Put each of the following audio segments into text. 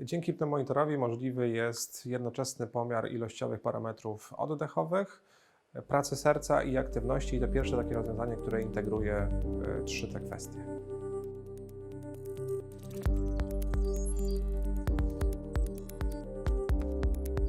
Dzięki pneumonitorowi możliwy jest jednoczesny pomiar ilościowych parametrów oddechowych, pracy serca i aktywności. I to pierwsze takie rozwiązanie, które integruje e, trzy te kwestie.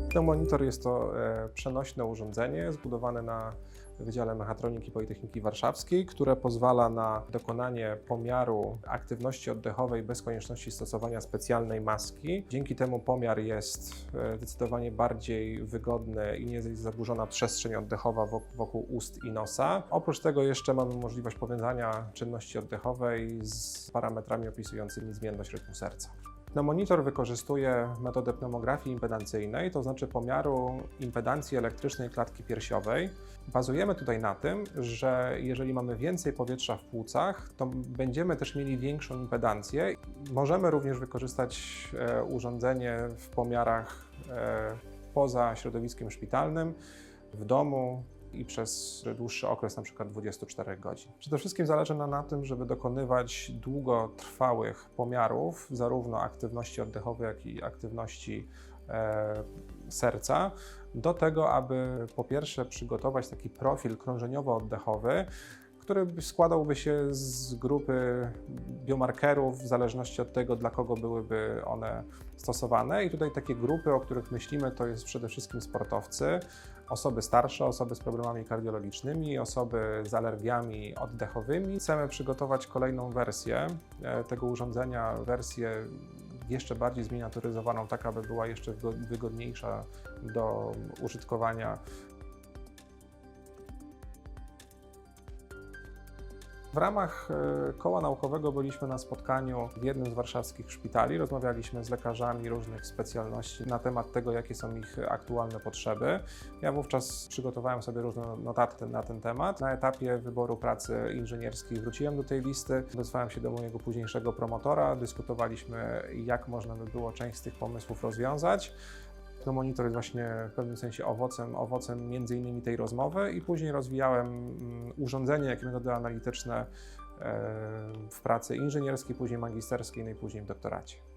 Pneumonitor jest to e, przenośne urządzenie zbudowane na Wydziale Mechatroniki Politechniki Warszawskiej, które pozwala na dokonanie pomiaru aktywności oddechowej bez konieczności stosowania specjalnej maski. Dzięki temu pomiar jest e, zdecydowanie bardziej wygodny i nie jest zaburzona przestrzeń oddechowa wok- wokół ust i nosa. Oprócz tego jeszcze mamy możliwość powiązania czynności oddechowej z parametrami opisującymi zmienność rytmu serca. Pneumonitor wykorzystuje metodę pneumografii impedancyjnej, to znaczy pomiaru impedancji elektrycznej klatki piersiowej. Bazujemy tutaj na tym, że jeżeli mamy więcej powietrza w płucach, to będziemy też mieli większą impedancję. Możemy również wykorzystać e, urządzenie w pomiarach e, poza środowiskiem szpitalnym, w domu, i przez dłuższy okres, na przykład 24 godzin. Przede wszystkim zależy nam na tym, żeby dokonywać długotrwałych pomiarów, zarówno aktywności oddechowej, jak i aktywności e, serca, do tego, aby po pierwsze przygotować taki profil krążeniowo-oddechowy, który składałby się z grupy biomarkerów w zależności od tego, dla kogo byłyby one stosowane. I tutaj takie grupy, o których myślimy, to jest przede wszystkim sportowcy, osoby starsze, osoby z problemami kardiologicznymi, osoby z alergiami oddechowymi. Chcemy przygotować kolejną wersję e, tego urządzenia, wersję jeszcze bardziej zminiaturyzowaną, tak aby była jeszcze wygo- wygodniejsza do użytkowania W ramach e, koła naukowego byliśmy na spotkaniu w jednym z warszawskich szpitali. Rozmawialiśmy z lekarzami różnych specjalności na temat tego, jakie są ich aktualne potrzeby. Ja wówczas przygotowałem sobie różne notatki na ten temat. Na etapie wyboru pracy inżynierskiej wróciłem do tej listy, odezwałem się do mojego późniejszego promotora, dyskutowaliśmy, jak można by było część z tych pomysłów rozwiązać. To monitor jest właśnie w pewnym sensie owocem, owocem między innymi tej rozmowy i później rozwijałem mm, urządzenie, jak i metody analityczne e, w pracy inżynierskiej, później magisterskiej, no i później w doktoracie.